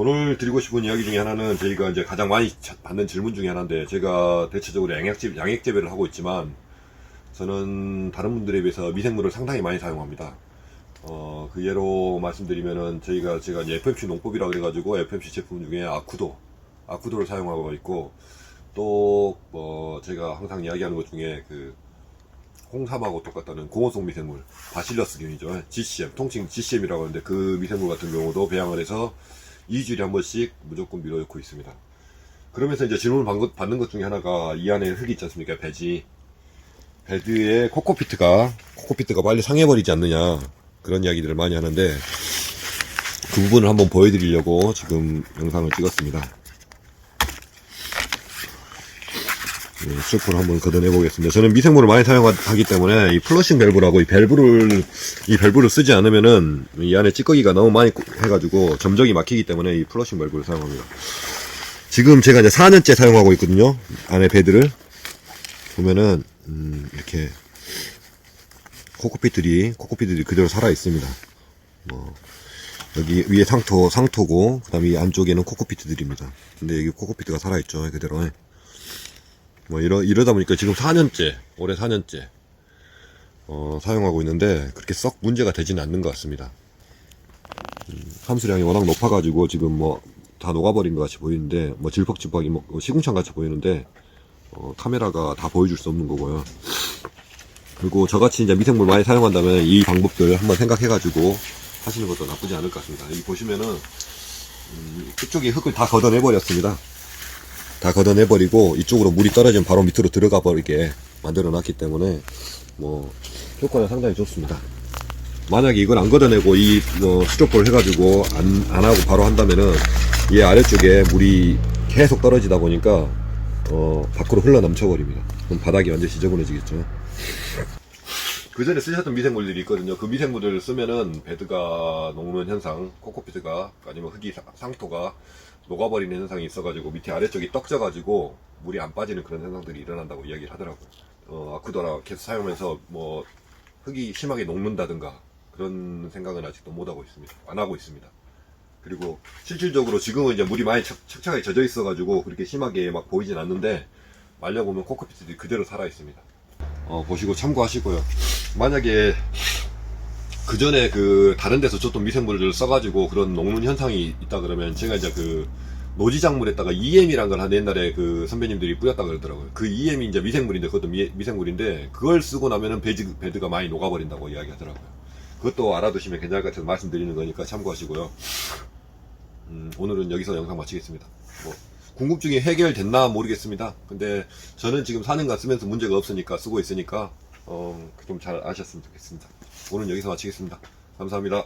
오늘 드리고 싶은 이야기 중에 하나는 저희가 이제 가장 많이 자- 받는 질문 중에 하나인데 제가 대체적으로 양액재, 양액 재배를 하고 있지만 저는 다른 분들에 비해서 미생물을 상당히 많이 사용합니다. 어, 그 예로 말씀드리면은 저희가 제가 이제 FMC 농법이라 그래가지고 FMC 제품 중에 아쿠도, 아쿠도를 사용하고 있고 또 뭐 제가 항상 이야기하는 것 중에 그 홍삼하고 똑같다는 공원성 미생물 바실러스균이죠. GCM 통칭 GCM이라고 하는데 그 미생물 같은 경우도 배양을 해서 2주일에 한 번씩 무조건 밀어넣고 있습니다. 그러면서 이제 질문을 받는 것- 중에 하나가 이 안에 흙이 있지 않습니까? 배지. 배드에 코코피트가 코코피트가 빨리 상해버리지 않느냐 그런 이야기들을 많이 하는데 그 부분을 한번 보여드리려고 지금 영상을 찍었습니다. 네, 스토프를 한번 걷어내 보겠습니다. 저는 미생물을 많이 사용하기 때문에 이 플러싱 밸브라고 이 밸브를 이 밸브를 쓰지 않으면은 이 안에 찌꺼기가 너무 많이 꾸- 해가지고 점적이 막히기 때문에 이 플러싱 밸브를 사용합니다. 지금 제가 이제 4년째 사용하고 있거든요. 안에 배드를 보면은 음, 이렇게 코코피들이 코코피들이 그대로 살아 있습니다. 뭐 여기 위에 상토 상토고 그다음에 이 안쪽에는 코코피트들입니다. 근데 여기 코코피트가 살아 있죠 그대로. 뭐 이러 이러다 보니까 지금 4년째 올해 4년째 어, 사용하고 있는데 그렇게 썩 문제가 되지는 않는 것 같습니다. 음, 함수량이 워낙 높아가지고 지금 뭐 다 녹아버린 것 같이 보이는데 뭐 질퍽질퍽이 뭐 시궁창 같이 보이는데 어, 카메라가 다 보여줄 수 없는 거고요. 그리고 저같이 이제 미생물 많이 사용한다면 이 방법들 한번 생각해가지고 하시는 것도 나쁘지 않을 것 같습니다. 여기 보시면은 음, 끝쪽에 흙을 다 걷어내 버렸습니다. 다 걷어내버리고 이쪽으로 물이 떨어지면 바로 밑으로 들어가 버리게 만들어 놨기 때문에 뭐 효과는 상당히 좋습니다. 만약에 이걸 안 걷어내고 이 어, 스토퍼를 해가지고 안, 안 하고 바로 한다면은 이 아래쪽에 물이 계속 떨어지다 보니까 어, 밖으로 흘러 넘쳐버립니다. 그럼 바닥이 완전 지저분해지겠죠. 그 전에 쓰셨던 미생물들이 있거든요. 그 미생물을 쓰면은 베드가 녹는 현상, 코코피트가 아니면 흙이 사- 상토가 녹아버리는 현상이 있어가지고 밑에 아래쪽이 떡져가지고 물이 안 빠지는 그런 현상들이 일어난다고 이야기를 하더라고요. 어, 아쿠더라 계속 사용하면서 뭐 흙이 심하게 녹는다든가 그런 생각은 아직도 못 하고 있습니다. 안 하고 있습니다. 그리고 실질적으로 지금은 이제 물이 많이 척, 척척하게 젖어 있어가지고 그렇게 심하게 막 보이진 않는데 말려보면 코코피트들이 그대로 살아 있습니다. 어, 보시고 참고하시고요. 만약에 그 전에 그 다른 데서 줬던 미생물을 써가지고 그런 녹는 현상이 있다 그러면 제가 이제 그 노지 작물에다가 EM이란 걸 한 옛날에 그 선배님들이 뿌렸다 그러더라고요. 그 EM이 이제 미생물인데 그것도 미, 미생물인데 그걸 쓰고 나면은 베드, 베드가 많이 녹아버린다고 이야기하더라고요. 그것도 알아두시면 괜찮을 것 같아서 말씀드리는 거니까 참고하시고요. 음, 오늘은 여기서 영상 마치겠습니다. 뭐 궁금증이 해결됐나 모르겠습니다. 근데 저는 지금 4년간 쓰면서 문제가 없으니까 쓰고 있으니까 어, 좀 잘 아셨으면 좋겠습니다. 오늘 여기서 마치겠습니다. 감사합니다.